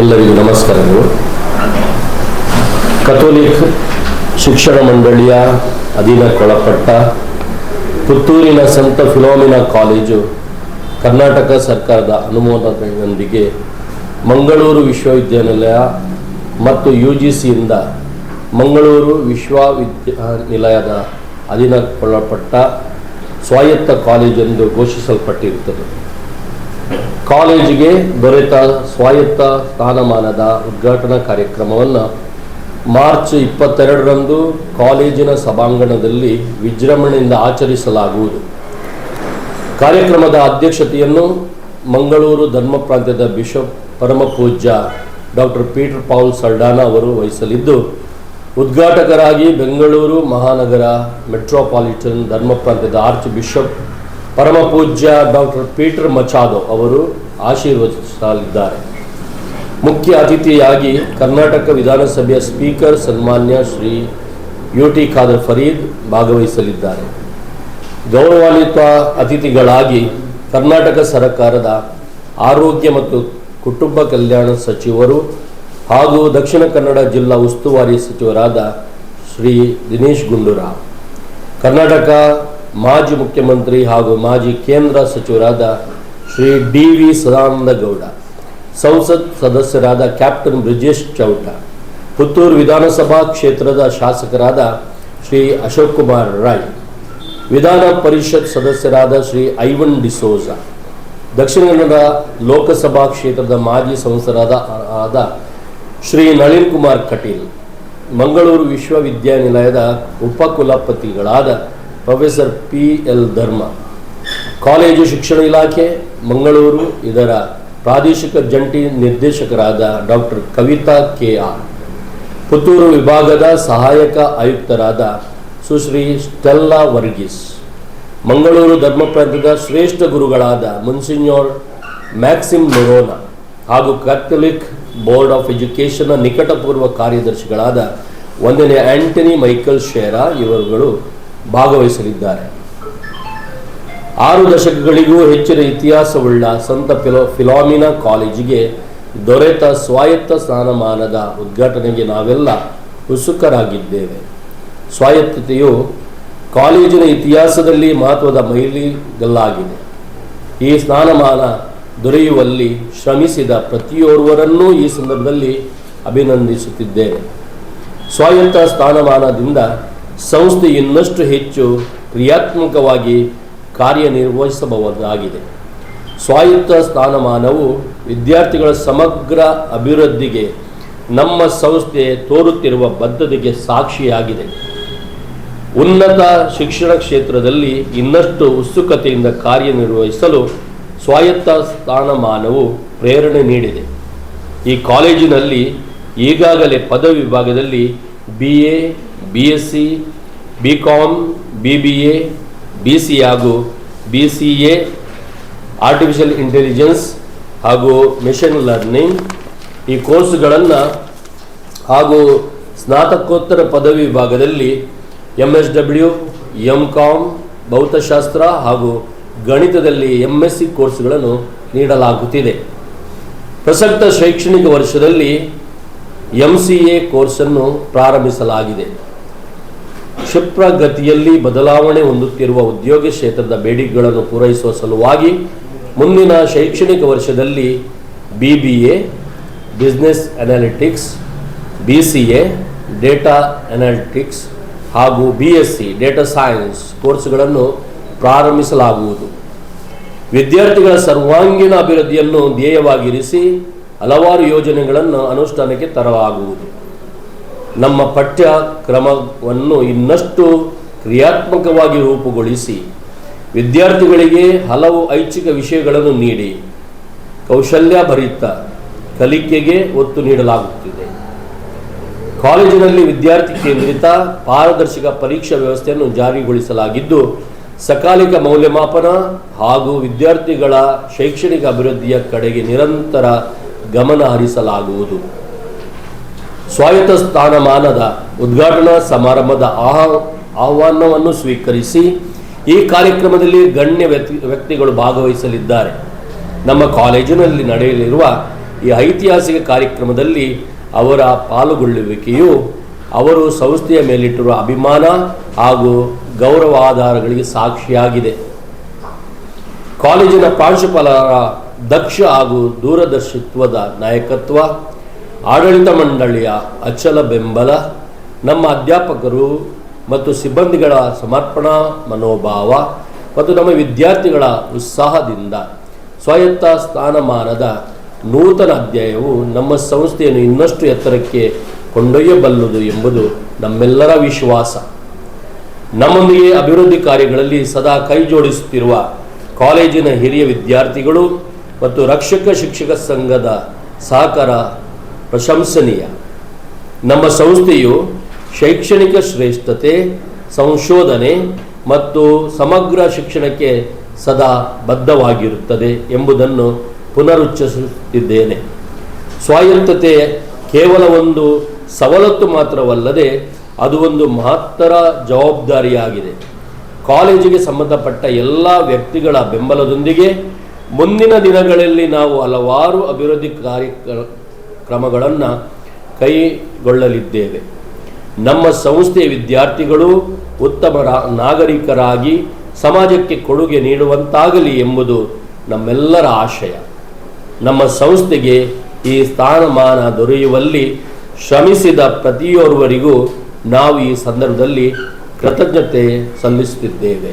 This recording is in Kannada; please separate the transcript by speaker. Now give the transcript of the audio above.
Speaker 1: ಎಲ್ಲರಿಗೂ ನಮಸ್ಕಾರಗಳು. ಕಥೋಲಿಕ್ ಶಿಕ್ಷಣ ಮಂಡಳಿಯ ಅಧೀನಕ್ಕೊಳಪಟ್ಟ ಪುತ್ತೂರಿನ ಸಂತ ಫಿಲೋಮಿನಾ ಕಾಲೇಜು ಕರ್ನಾಟಕ ಸರ್ಕಾರದ ಅನುಮೋದನೆಯೊಂದಿಗೆ ಮಂಗಳೂರು ವಿಶ್ವವಿದ್ಯಾನಿಲಯ ಮತ್ತು ಯು ಜಿ ಸಿಯಿಂದ ಮಂಗಳೂರು ವಿಶ್ವವಿದ್ಯಾನಿಲಯದ ಅಧೀನಕ್ಕೊಳಪಟ್ಟ ಸ್ವಾಯತ್ತ ಕಾಲೇಜೆಂದು ಘೋಷಿಸಲ್ಪಟ್ಟಿರುತ್ತದೆ. ಕಾಲೇಜಿಗೆ ದೊರೆತ ಸ್ವಾಯತ್ತ ಸ್ಥಾನಮಾನದ ಉದ್ಘಾಟನಾ ಕಾರ್ಯಕ್ರಮವನ್ನು ಮಾರ್ಚ್ ಇಪ್ಪತ್ತೆರಡರಂದು ಕಾಲೇಜಿನ ಸಭಾಂಗಣದಲ್ಲಿ ವಿಜೃಂಭಣೆಯಿಂದ ಆಚರಿಸಲಾಗುವುದು. ಕಾರ್ಯಕ್ರಮದ ಅಧ್ಯಕ್ಷತೆಯನ್ನು ಮಂಗಳೂರು ಧರ್ಮ ಪ್ರಾಂತ್ಯದ ಬಿಷಪ್ ಪರಮಪೂಜ್ಯ ಡಾಕ್ಟರ್ ಪೀಟರ್ ಪೌಲ್ ಸರ್ಡಾನ ಅವರು ವಹಿಸಲಿದ್ದು, ಉದ್ಘಾಟಕರಾಗಿ ಬೆಂಗಳೂರು ಮಹಾನಗರ ಮೆಟ್ರೋಪಾಲಿಟನ್ ಧರ್ಮ ಪ್ರಾಂತ್ಯದ ಆರ್ಚ್ ಬಿಷಪ್ ಪರಮಪೂಜ್ಯ ಡಾಕ್ಟರ್ ಪೀಟರ್ ಮಚಾದೋ ಅವರು ಆಶೀರ್ವದಿಸಲಿದ್ದಾರೆ. ಮುಖ್ಯ ಅತಿಥಿಯಾಗಿ ಕರ್ನಾಟಕ ವಿಧಾನಸಭೆಯ ಸ್ಪೀಕರ್ ಸನ್ಮಾನ್ಯ ಶ್ರೀ ಯು ಟಿ ಖಾದರ್ ಫರೀದ್ ಭಾಗವಹಿಸಲಿದ್ದಾರೆ. ಗೌರವಾನ್ವಿತ ಅತಿಥಿಗಳಾಗಿ ಕರ್ನಾಟಕ ಸರ್ಕಾರದ ಆರೋಗ್ಯ ಮತ್ತು ಕುಟುಂಬ ಕಲ್ಯಾಣ ಸಚಿವರು ಹಾಗೂ ದಕ್ಷಿಣ ಕನ್ನಡ ಜಿಲ್ಲಾ ಉಸ್ತುವಾರಿ ಸಚಿವರಾದ ಶ್ರೀ ದಿನೇಶ್ ಗುಂಡೂರಾವ್. ಕರ್ನಾಟಕ ಮಾಜಿ ಮುಖ್ಯಮಂತ್ರಿ ಹಾಗೂ ಮಾಜಿ ಕೇಂದ್ರ ಸಚಿವರಾದ ಶ್ರೀ ಡಿ ವಿ ಸದಾನಂದ ಗೌಡ ಸಂಸತ್ ಸದಸ್ಯರಾದ ಕ್ಯಾಪ್ಟನ್ ಬ್ರಿಜೇಶ್ ಚೌಟ, ಪುತ್ತೂರು ವಿಧಾನಸಭಾ ಕ್ಷೇತ್ರದ ಶಾಸಕರಾದ ಶ್ರೀ ಅಶೋಕ್ ಕುಮಾರ್ ರಾಯ್, ವಿಧಾನ ಪರಿಷತ್ ಸದಸ್ಯರಾದ ಶ್ರೀ ಐವನ್ ಡಿಸೋಜ ದಕ್ಷಿಣ ಕನ್ನಡ ಲೋಕಸಭಾ ಕ್ಷೇತ್ರದ ಮಾಜಿ ಸಂಸದರಾದ ಆದ ಶ್ರೀ ನಳಿನ್ ಕುಮಾರ್ ಕಟೀಲ್, ಮಂಗಳೂರು ವಿಶ್ವವಿದ್ಯಾನಿಲಯದ ಉಪಕುಲಪತಿಗಳಾದ professor P L Dharma, college ಶಿಕ್ಷಣ ಇಲಾಖೆ, ಮಂಗಳೂರು, ಇದರ ಪ್ರಾದೇಶಿಕ ಜಂಟಿ ನಿರ್ದೇಶಕರಾದ doctor Kavitha K R Puttur ವಿಭಾಗದ ಸಹಾಯಕ ಆಯುಕ್ತರಾದ ಸುಶ್ರೀ ಸ್ಟೆಲ್ಲಾ ವರ್ಗೀಸ್, ಮಂಗಳೂರು ಧರ್ಮ ಪ್ರಾಂತದ ಶ್ರೇಷ್ಠ ಗುರುಗಳಾದ ಮುನ್ಸಿನ್ಯೋರ್ ಮ್ಯಾಕ್ಸಿಮ್ ನೊರೋನಾ ಹಾಗೂ ಕ್ಯಾಥಲಿಕ್ ಬೋರ್ಡ್ ಆಫ್ ಎಜುಕೇಶನ್ನ ನಿಕಟಪೂರ್ವ ಕಾರ್ಯದರ್ಶಿಗಳಾದ ಒಂದನೇ ಆಂಟನಿ ಮೈಕಲ್ ಶೇರಾ ಇವರುಗಳು ಭಾಗವಹಿಸಲಿದ್ದಾರೆ. ಆರು ದಶಕಗಳಿಗೂ ಹೆಚ್ಚಿನ ಇತಿಹಾಸವುಳ್ಳ ಸಂತ ಫಿಲೋ, ಫಿಲಾಮಿನಾ ಕಾಲೇಜಿಗೆ ದೊರೆತ ಸ್ವಾಯತ್ತ ಸ್ಥಾನಮಾನದ ಉದ್ಘಾಟನೆಗೆ ನಾವೆಲ್ಲ ಉತ್ಸುಕರಾಗಿದ್ದೇವೆ. ಸ್ವಾಯತ್ತತೆಯು ಕಾಲೇಜಿನ ಇತಿಹಾಸದಲ್ಲಿ ಮಹತ್ವದ ಮೈಲಿಗಲ್ಲಾಗಿದೆ. ಈ ಸ್ಥಾನಮಾನ ದೊರೆಯುವಲ್ಲಿ ಶ್ರಮಿಸಿದ ಪ್ರತಿಯೋರ್ವರನ್ನೂ ಈ ಸಂದರ್ಭದಲ್ಲಿ ಅಭಿನಂದಿಸುತ್ತಿದ್ದೇನೆ. ಸ್ವಾಯತ್ತ ಸ್ಥಾನಮಾನದಿಂದ ಸಂಸ್ಥೆ ಇನ್ನಷ್ಟು ಹೆಚ್ಚು ಕ್ರಿಯಾತ್ಮಕವಾಗಿ ಕಾರ್ಯನಿರ್ವಹಿಸಬಹುದಾಗಿದೆ. ಸ್ವಾಯತ್ತ ಸ್ಥಾನಮಾನವು ವಿದ್ಯಾರ್ಥಿಗಳ ಸಮಗ್ರ ಅಭಿವೃದ್ಧಿಗೆ ನಮ್ಮ ಸಂಸ್ಥೆ ತೋರುತ್ತಿರುವ ಬದ್ಧತೆಗೆ ಸಾಕ್ಷಿಯಾಗಿದೆ. ಉನ್ನತ ಶಿಕ್ಷಣ ಕ್ಷೇತ್ರದಲ್ಲಿ ಇನ್ನಷ್ಟು ಉತ್ಸುಕತೆಯಿಂದ ಕಾರ್ಯನಿರ್ವಹಿಸಲು ಸ್ವಾಯತ್ತ ಸ್ಥಾನಮಾನವು ಪ್ರೇರಣೆ ನೀಡಿದೆ. ಈ ಕಾಲೇಜಿನಲ್ಲಿ ಈಗಾಗಲೇ ಪದವಿ ವಿಭಾಗದಲ್ಲಿ B A B S C B com B B A B C ಹಾಗೂ B C A artificial intelligence ಹಾಗೂ ಮೆಷಿನ್ ಲರ್ನಿಂಗ್ ಈ ಕೋರ್ಸ್ಗಳನ್ನು ಹಾಗೂ ಸ್ನಾತಕೋತ್ತರ ಪದವಿ ವಿಭಾಗದಲ್ಲಿ M S W M com ಭೌತಶಾಸ್ತ್ರ ಹಾಗೂ ಗಣಿತದಲ್ಲಿ ಎಂ ಎಸ್ ಸಿ ಕೋರ್ಸ್ಗಳನ್ನು ನೀಡಲಾಗುತ್ತಿದೆ. ಪ್ರಸಕ್ತ ಶೈಕ್ಷಣಿಕ ವರ್ಷದಲ್ಲಿ ಎಂ ಸಿ ಎ ಕೋರ್ಸನ್ನು ಪ್ರಾರಂಭಿಸಲಾಗಿದೆ. ಕ್ಷಿಪ್ರಗತಿಯಲ್ಲಿ ಬದಲಾವಣೆ ಹೊಂದುತ್ತಿರುವ ಉದ್ಯೋಗ ಕ್ಷೇತ್ರದ ಬೇಡಿಕೆಗಳನ್ನು ಪೂರೈಸುವ ಸಲುವಾಗಿ ಮುಂದಿನ ಶೈಕ್ಷಣಿಕ ವರ್ಷದಲ್ಲಿ B B A business analytics B C A data analytics ಹಾಗೂ B S C data science ಕೋರ್ಸ್ಗಳನ್ನು ಪ್ರಾರಂಭಿಸಲಾಗುವುದು. ವಿದ್ಯಾರ್ಥಿಗಳ ಸರ್ವಾಂಗೀಣ ಅಭಿವೃದ್ಧಿಯನ್ನು ಧ್ಯೇಯವಾಗಿರಿಸಿ ಹಲವಾರು ಯೋಜನೆಗಳನ್ನು ಅನುಷ್ಠಾನಕ್ಕೆ ತರಲಾಗುವುದು. ನಮ್ಮ ಪಠ್ಯಕ್ರಮವನ್ನು ಇನ್ನಷ್ಟು ಕ್ರಿಯಾತ್ಮಕವಾಗಿ ರೂಪುಗೊಳಿಸಿ ವಿದ್ಯಾರ್ಥಿಗಳಿಗೆ ಹಲವು ಐಚ್ಛಿಕ ವಿಷಯಗಳನ್ನು ನೀಡಿ ಕೌಶಲ್ಯ ಭರಿತ ಕಲಿಕೆಗೆ ಒತ್ತು ನೀಡಲಾಗುತ್ತಿದೆ. ಕಾಲೇಜಿನಲ್ಲಿ ವಿದ್ಯಾರ್ಥಿ ಕೇಂದ್ರಿತ ಪಾರದರ್ಶಕ ಪರೀಕ್ಷಾ ವ್ಯವಸ್ಥೆಯನ್ನು ಜಾರಿಗೊಳಿಸಲಾಗಿದ್ದು, ಸಕಾಲಿಕ ಮೌಲ್ಯಮಾಪನ ಹಾಗೂ ವಿದ್ಯಾರ್ಥಿಗಳ ಶೈಕ್ಷಣಿಕ ಅಭಿವೃದ್ಧಿಯ ಕಡೆಗೆ ನಿರಂತರ ಗಮನ ಹರಿಸಲಾಗುವುದು. ಸ್ವಾಯತ್ತ ಸ್ಥಾನಮಾನದ ಉದ್ಘಾಟನಾ ಸಮಾರಂಭದ ಆಹ್ ಆಹ್ವಾನವನ್ನು ಸ್ವೀಕರಿಸಿ ಈ ಕಾರ್ಯಕ್ರಮದಲ್ಲಿ ಗಣ್ಯ ವ್ಯಕ್ತಿ ವ್ಯಕ್ತಿಗಳು ಭಾಗವಹಿಸಲಿದ್ದಾರೆ. ನಮ್ಮ ಕಾಲೇಜಿನಲ್ಲಿ ನಡೆಯಲಿರುವ ಈ ಐತಿಹಾಸಿಕ ಕಾರ್ಯಕ್ರಮದಲ್ಲಿ ಅವರ ಪಾಲ್ಗೊಳ್ಳುವಿಕೆಯು ಅವರು ಸಂಸ್ಥೆಯ ಮೇಲಿಟ್ಟಿರುವ ಅಭಿಮಾನ ಹಾಗೂ ಗೌರವಾಧಾರಗಳಿಗೆ ಸಾಕ್ಷಿಯಾಗಿದೆ. ಕಾಲೇಜಿನ ಪ್ರಾಂಶುಪಾಲರ ದಕ್ಷ ಹಾಗೂ ದೂರದರ್ಶಿತ್ವದ ನಾಯಕತ್ವ ಆಡಳಿತ ಮಂಡಳಿಯ ಅಚಲ ಬೆಂಬಲ, ನಮ್ಮ ಅಧ್ಯಾಪಕರು ಮತ್ತು ಸಿಬ್ಬಂದಿಗಳ ಸಮರ್ಪಣಾ, ಮನೋಭಾವ ಮತ್ತು ನಮ್ಮ ವಿದ್ಯಾರ್ಥಿಗಳ ಉತ್ಸಾಹದಿಂದ ಸ್ವಾಯತ್ತ ಸ್ಥಾನಮಾನದ ನೂತನ ಅಧ್ಯಾಯವು ನಮ್ಮ ಸಂಸ್ಥೆಯನ್ನು ಇನ್ನಷ್ಟು ಎತ್ತರಕ್ಕೆ ಕೊಂಡೊಯ್ಯಬಲ್ಲದು ಎಂಬುದು ನಮ್ಮೆಲ್ಲರ ವಿಶ್ವಾಸ. ನಮ್ಮೊಂದಿಗೆ ಅಭಿವೃದ್ಧಿ ಕಾರ್ಯಗಳಲ್ಲಿ ಸದಾ ಕೈ ಜೋಡಿಸುತ್ತಿರುವ ಕಾಲೇಜಿನ ಹಿರಿಯ ವಿದ್ಯಾರ್ಥಿಗಳು ಮತ್ತು ರಕ್ಷಕ ಶಿಕ್ಷಕ ಸಂಘದ ಸಹಕಾರ ಪ್ರಶಂಸನೀಯ. ನಮ್ಮ ಸಂಸ್ಥೆಯು ಶೈಕ್ಷಣಿಕ ಶ್ರೇಷ್ಠತೆ, ಸಂಶೋಧನೆ ಮತ್ತು ಸಮಗ್ರ ಶಿಕ್ಷಣಕ್ಕೆ ಸದಾ ಬದ್ಧವಾಗಿರುತ್ತದೆ ಎಂಬುದನ್ನು ಪುನರುಚ್ಚರಿಸುತ್ತಿದ್ದೇನೆ. ಸ್ವಾಯತ್ತತೆ ಕೇವಲ ಒಂದು ಸವಲತ್ತು ಮಾತ್ರವಲ್ಲದೆ ಅದು ಒಂದು ಮಹತ್ತರ ಜವಾಬ್ದಾರಿಯಾಗಿದೆ. ಕಾಲೇಜಿಗೆ ಸಂಬಂಧಪಟ್ಟ ಎಲ್ಲ ವ್ಯಕ್ತಿಗಳ ಬೆಂಬಲದೊಂದಿಗೆ ಮುಂದಿನ ದಿನಗಳಲ್ಲಿ ನಾವು ಹಲವಾರು ಅಭಿವೃದ್ಧಿ ಕಾರ್ಯಕ್ರಮಗಳನ್ನು ಕೈಗೊಳ್ಳಲಿದ್ದೇವೆ. ನಮ್ಮ ಸಂಸ್ಥೆಯ ವಿದ್ಯಾರ್ಥಿಗಳು ಉತ್ತಮ ನಾಗರಿಕರಾಗಿ ಸಮಾಜಕ್ಕೆ ಕೊಡುಗೆ ನೀಡುವಂತಾಗಲಿ ಎಂಬುದು ನಮ್ಮೆಲ್ಲರ ಆಶಯ. ನಮ್ಮ ಸಂಸ್ಥೆಗೆ ಈ ಸ್ಥಾನಮಾನ ದೊರೆಯುವಲ್ಲಿ ಶ್ರಮಿಸಿದ ಪ್ರತಿಯೋರ್ವರಿಗೂ ನಾವು ಈ ಸಂದರ್ಭದಲ್ಲಿ ಕೃತಜ್ಞತೆ ಸಲ್ಲಿಸುತ್ತಿದ್ದೇವೆ.